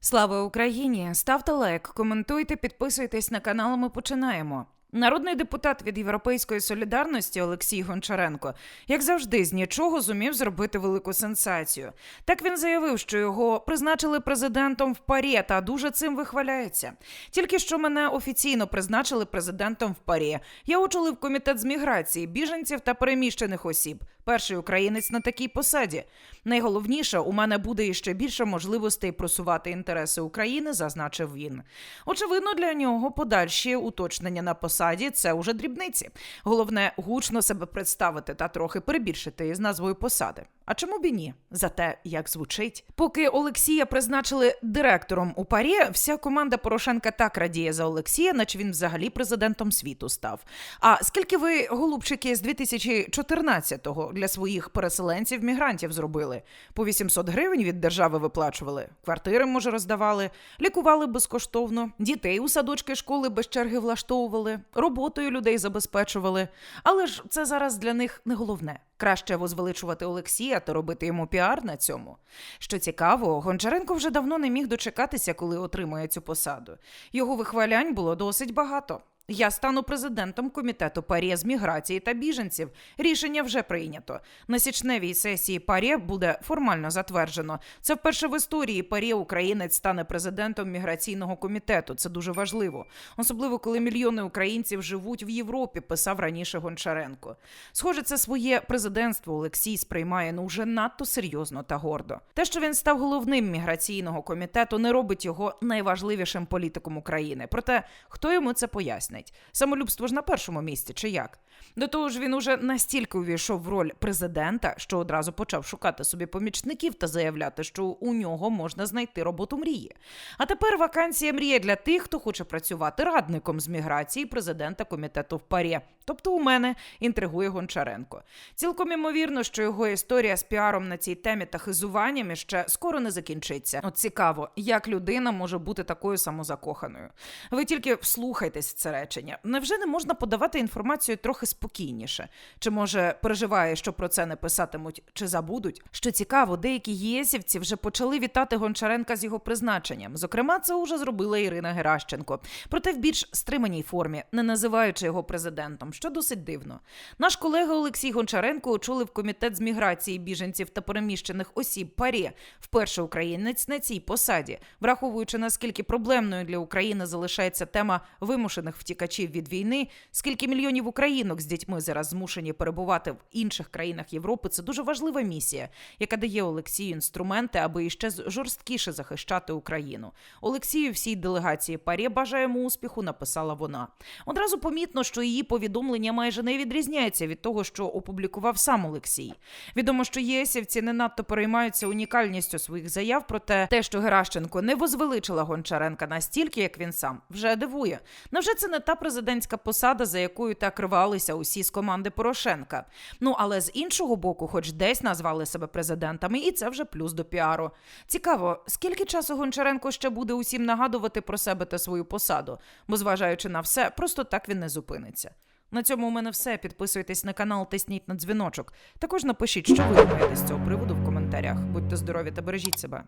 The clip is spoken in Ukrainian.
Слава Україні! Ставте лайк, коментуйте, підписуйтесь на канал. Ми починаємо. Народний депутат від Європейської солідарності Олексій Гончаренко, як завжди, з нічого зумів зробити велику сенсацію. Так він заявив, що його призначили президентом в парі та дуже цим вихваляється. Тільки що мене офіційно призначили президентом в парі. Я очолив комітет з міграції, біженців та переміщених осіб. Перший українець на такій посаді. Найголовніше, у мене буде іще більше можливостей просувати інтереси України, зазначив він. Очевидно, для нього подальші уточнення на посаді це уже дрібниці. Головне гучно себе представити та трохи перебільшити із назвою посади. А чому б і ні? За те, як звучить. Поки Олексія призначили директором у парі, вся команда Порошенка так радіє за Олексія, наче він взагалі президентом світу став. А скільки ви, голубчики, з 2014-го для своїх переселенців мігрантів зробили? По 800 гривень від держави виплачували, квартири, може, роздавали, лікували безкоштовно, дітей у садочки школи без черги влаштовували, роботою людей забезпечували. Але ж це зараз для них не головне. Краще возвеличувати Олексія та робити йому піар на цьому. Що цікаво, Гончаренко вже давно не міг дочекатися, коли отримає цю посаду. Його вихвалянь було досить багато. Я стану президентом комітету ПАРЄ з міграції та біженців. Рішення вже прийнято. На січневій сесії ПАРЄ буде формально затверджено. Це вперше в історії ПАРЄ українець стане президентом міграційного комітету. Це дуже важливо, особливо коли мільйони українців живуть в Європі. Писав раніше Гончаренко. Схоже, це своє президентство Олексій сприймає ну вже надто серйозно та гордо. Те, що він став головним міграційного комітету, не робить його найважливішим політиком України. Проте хто йому це пояснить? Самолюбство ж на першому місці, чи як? До того ж, він уже настільки увійшов в роль президента, що одразу почав шукати собі помічників та заявляти, що у нього можна знайти роботу мрії. А тепер вакансія мрія для тих, хто хоче працювати радником з міграції президента комітету в парі. Тобто у мене інтригує Гончаренко. Цілком імовірно, що його історія з піаром на цій темі та хизуваннями ще скоро не закінчиться. От цікаво, як людина може бути такою самозакоханою. Ви тільки вслухайтесь в це речення. Невже не можна подавати інформацію трохи спокійніше? Чи може переживає, що про це не писатимуть чи забудуть? Що цікаво, деякі єсівці вже почали вітати Гончаренка з його призначенням. Зокрема, це уже зробила Ірина Геращенко. Проте в більш стриманій формі, не називаючи його президентом, що досить дивно. Наш колега Олексій Гончаренко очолив комітет з міграції біженців та переміщених осіб парі, вперше українець на цій посаді, враховуючи наскільки проблемною для України залишається тема вимушених втікачів від війни, скільки мільйонів українок з дітьми зараз змушені перебувати в інших країнах Європи. Це дуже важлива місія, яка дає Олексію інструменти, аби іще жорсткіше захищати Україну. Олексію всій делегації парі бажаємо успіху, написала вона. Одразу помітно, що її повідомлення майже не відрізняється від того, що опублікував сам Олексій. Відомо, що єсівці не надто переймаються унікальністю своїх заяв, проте те, що Геращенко не возвеличила Гончаренка настільки, як він сам, вже дивує. Невже це не та президентська посада, за якою так рвалися усі з команди Порошенка? Ну але з іншого боку, хоч десь назвали себе президентами, і це вже плюс до піару. Цікаво, скільки часу Гончаренко ще буде усім нагадувати про себе та свою посаду, бо зважаючи на все, просто так він не зупиниться. На цьому у мене все. Підписуйтесь на канал, тисніть на дзвіночок. Також напишіть, що ви думаєте з цього приводу в коментарях. Будьте здорові та бережіть себе.